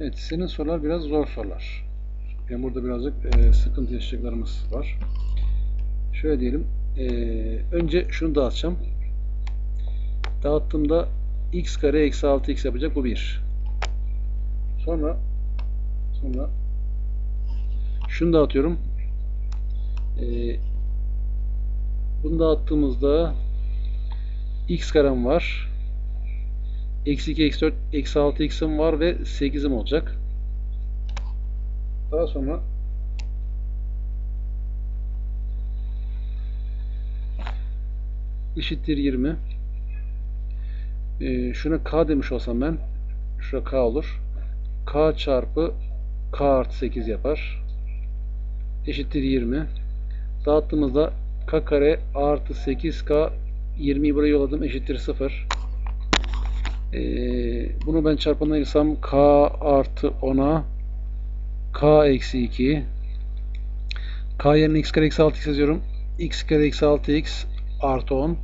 Evet, senin sorular biraz zor sorular. Yani burada birazcık e, sıkıntı yaşayacaklarımız var. Şöyle diyelim. e, önce şunu dağıtacağım. Dağıttığımda x kare eksi 6x yapacak. Bu 1. Sonra sonra şunu dağıtıyorum. E, bunu dağıttığımızda x karem var. Eksi 2, eksi 4, eksi 6 x'im var ve 8'im olacak. Daha sonra eşittir 20. Ee, şuna k demiş olsam ben şurada k olur. k çarpı k artı 8 yapar. Eşittir 20. Dağıttığımızda k kare artı 8k 20'yi buraya yolladım eşittir 0. Ee, bunu ben çarpanına ayırsam k artı 10'a k eksi 2 k yerine x kare eksi 6x yazıyorum. x kare eksi 6x artı 10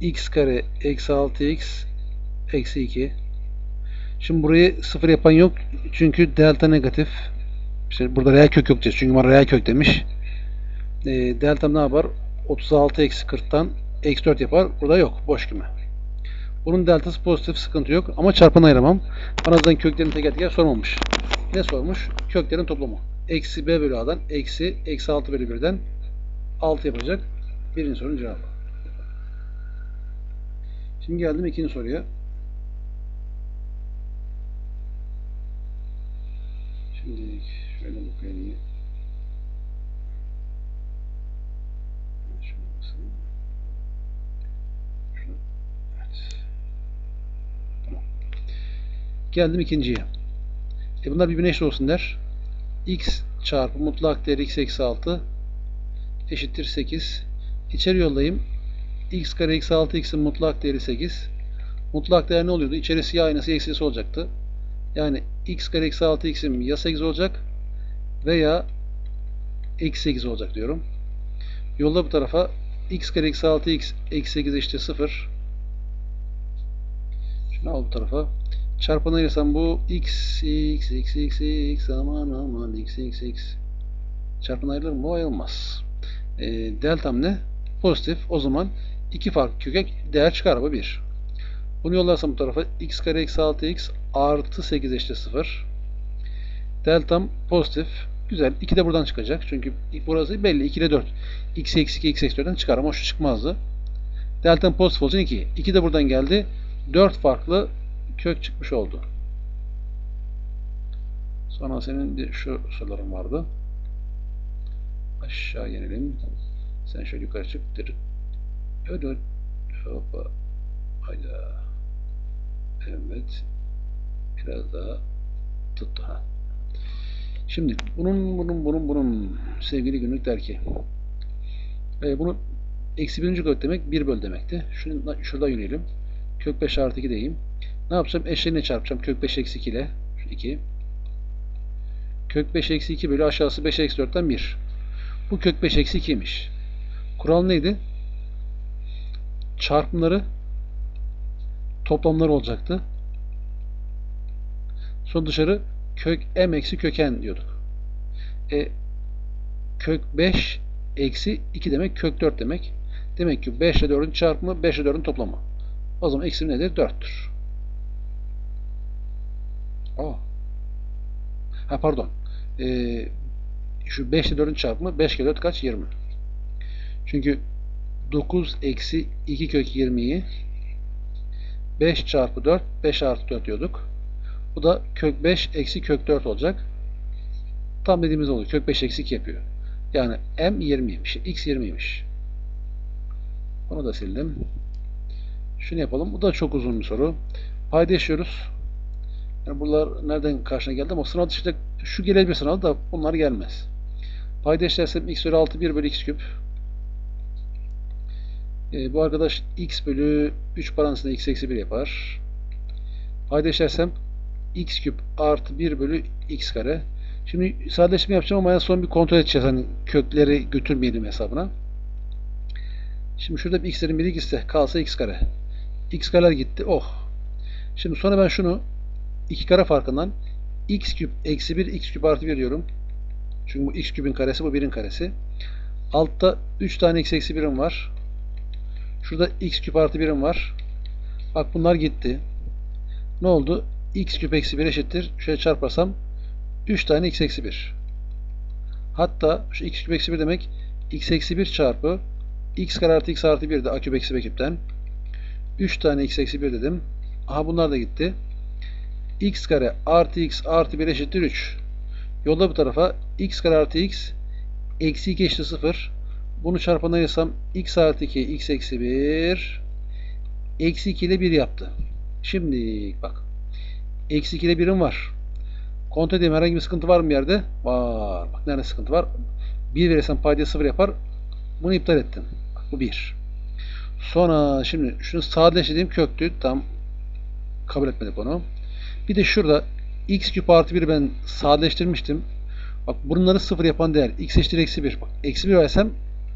x kare eksi 6x eksi 2 Şimdi burayı sıfır yapan yok. Çünkü delta negatif. İşte burada reel kök yok diyeceğiz. Çünkü bana reel kök demiş. E, delta ne yapar? 36 eksi 40'tan eksi 4 yapar. Burada yok. Boş küme. Bunun deltası pozitif. Sıkıntı yok. Ama çarpan ayıramam. Zaten köklerini teker teker sormamış. Ne sormuş? Köklerin toplamı. Eksi b bölü a'dan eksi eksi 6 bölü 1'den 6 yapacak. Birinci sorunun cevabı. Şimdi geldim ikinci soruya. Şimdi şöyle bakayım. Şuna basayım. Şuna. Evet. Tamam. Geldim ikinciye. E bunlar birbirine eşit olsun der. x çarpı mutlak değer x eksi 6 eşittir 8. İçeri yollayayım. x kare eksi 6x'in mutlak değeri 8. Mutlak değer ne oluyordu? İçerisi ya aynısı ya eksisi olacaktı. Yani x kare eksi 6x'im ya 8 olacak veya eksi 8 olacak diyorum. Yolla bu tarafa x kare eksi 6x eksi 8 eşittir 0. Şunu al bu tarafa. Çarpanı ayırsam bu x x x x x aman aman x x x çarpanı ayrılır mı? O ayrılmaz. E, deltam ne? Pozitif. O zaman iki farklı kökek değer çıkar. Bu 1. Bunu yollarsam bu tarafa x kare eksi 6x artı 8 eşittir 0. Deltam pozitif. Güzel. 2 de buradan çıkacak. Çünkü burası belli. 2 ile 4. x eksi 2 x eksi 4'ten çıkar ama şu çıkmazdı. Deltam pozitif olacak 2. 2 de buradan geldi. 4 farklı kök çıkmış oldu. Sonra senin de şu soruların vardı. Aşağı inelim. Sen şöyle yukarı çık. Hoppa. Hayda. Evet. Biraz daha tuttu ha. Şimdi bunun bunun bunun bunun sevgili günlük der ki e, bunu eksi birinci kök demek bir böl demekti. Şunu, şurada yürüyelim. Kök 5 artı 2 diyeyim. Ne yapacağım? Eşlerine çarpacağım. Kök 5 eksi 2 ile. 2. Kök 5 eksi 2 bölü aşağısı 5 eksi 4'ten 1. Bu kök 5 eksi 2'ymiş. Kural neydi? Çarpımları toplamlar olacaktı. Sonra dışarı kök m eksi köken diyorduk. E, kök 5 eksi 2 demek kök 4 demek. Demek ki 5 ile 4'ün çarpımı 5 ile 4'ün toplamı. O zaman eksi nedir? 4'tür. Aa. Ha pardon. Ee, şu 5 ile 4'ün çarpımı 5 kere 4 kaç? 20. Çünkü 9 eksi 2 kök 20'yi 5 çarpı 4 5 artı 4 diyorduk. Bu da kök 5 eksi kök 4 olacak. Tam dediğimiz oluyor. Kök 5 eksi 2 yapıyor. Yani m 20'ymiş. x 20'ymiş. Onu da sildim. Şunu yapalım. Bu da çok uzun bir soru. Paydaşıyoruz. Yani bunlar nereden karşına geldi ama sınav dışında şu gelebilir sınav da bunlar gelmez. Paydaşlarsam x bölü 6 1 bölü x küp. Ee, bu arkadaş x bölü 3 parantezinde x eksi 1 yapar. Paydaşlarsam x küp artı 1 bölü x kare. Şimdi sadeleşme yapacağım ama en son bir kontrol edeceğiz. Hani kökleri götürmeyelim hesabına. Şimdi şurada bir x'lerin biri gitse kalsa x kare. x kareler gitti. Oh. Şimdi sonra ben şunu iki kare farkından x küp eksi 1 x küp artı 1 diyorum. Çünkü bu x küpün karesi bu 1'in karesi. Altta 3 tane x eksi 1'im var. Şurada x küp artı 1'im var. Bak bunlar gitti. Ne oldu? x küp eksi 1 eşittir. Şöyle çarparsam 3 tane x eksi 1. Hatta şu x küp eksi 1 demek x eksi 1 çarpı x kare artı x artı 1 de a küp eksi b küpten. 3 tane x eksi 1 dedim. Aha bunlar da gitti. X kare artı x artı 1 eşittir 3. Yolla bu tarafa x kare artı x eksi 2 eşittir 0. Bunu çarpanına yazsam x artı 2 x eksi 1 eksi 2 ile 1 yaptı. Şimdi bak. Eksi 2 ile 1'im var. Kontrol edeyim herhangi bir sıkıntı var mı yerde? Var. Bak nerede sıkıntı var? 1 verirsem paydaya 0 yapar. Bunu iptal ettim. Bak bu 1. Sonra şimdi şunu sadeleştirdiğim köktü. Tam kabul etmedik onu. Bir de şurada x küp artı 1'i ben sadeleştirmiştim. Bak bunları 0 yapan değer x eşittir eksi 1. Bak eksi 1 versem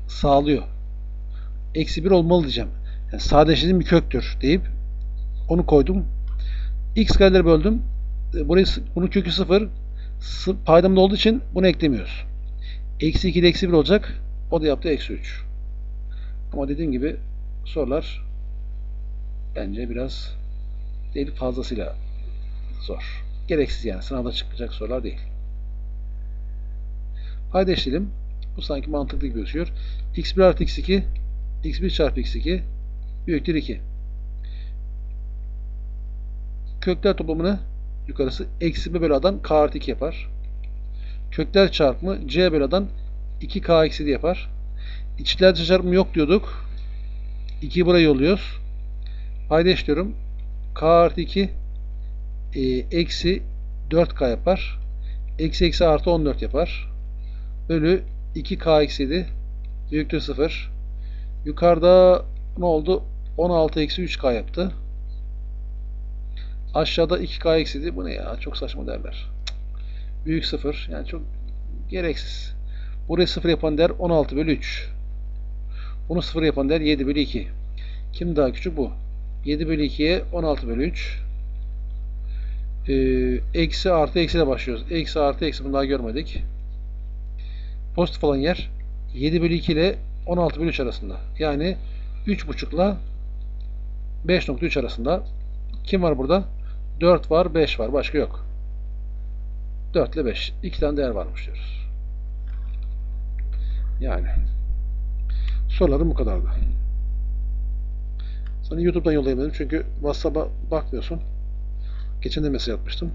sağlıyor. Eksi 1 olmalı diyeceğim. Yani sadeleştirdiğim bir köktür deyip onu koydum. x kareleri böldüm. E, Burayı, bunun kökü 0. Paydamda olduğu için bunu eklemiyoruz. Eksi 2 ile eksi 1 olacak. O da yaptı eksi 3. Ama dediğim gibi sorular bence biraz değil fazlasıyla zor. Gereksiz yani. Sınavda çıkacak sorular değil. Payda eşleyelim. Bu sanki mantıklı gibi gözüküyor. x1 artı x2 x1 çarpı x2 büyüktür 2. Kökler toplamını yukarısı eksi b bölü a'dan k artı 2 yapar. Kökler çarpımı c bölü a'dan 2k eksi 7 yapar. İçlerde çarpımı yok diyorduk. 2'yi buraya yolluyoruz. Payda eşliyorum. k artı 2 e, eksi 4k yapar. Eksi eksi artı 14 yapar. Bölü 2k eksi 7 büyüktür 0. Yukarıda ne oldu? 16 eksi 3k yaptı. Aşağıda 2k eksi 7. Bu ne ya? Çok saçma derler. Büyük 0. Yani çok gereksiz. Burayı 0 yapan değer 16 bölü 3. Bunu 0 yapan değer 7 bölü 2. Kim daha küçük? Bu. 7 bölü 2'ye 16 bölü 3. Ee, eksi artı eksi ile başlıyoruz. Eksi artı eksi bunu daha görmedik. Pozitif olan yer 7 bölü 2 ile 16 bölü 3 arasında. Yani 3.5 ile 5.3 arasında. Kim var burada? 4 var, 5 var. Başka yok. 4 ile 5. 2 tane değer varmış diyoruz. Yani sorularım bu kadardı. Sana YouTube'dan yollayamadım çünkü WhatsApp'a bakmıyorsun. Geçen de mesaj atmıştım.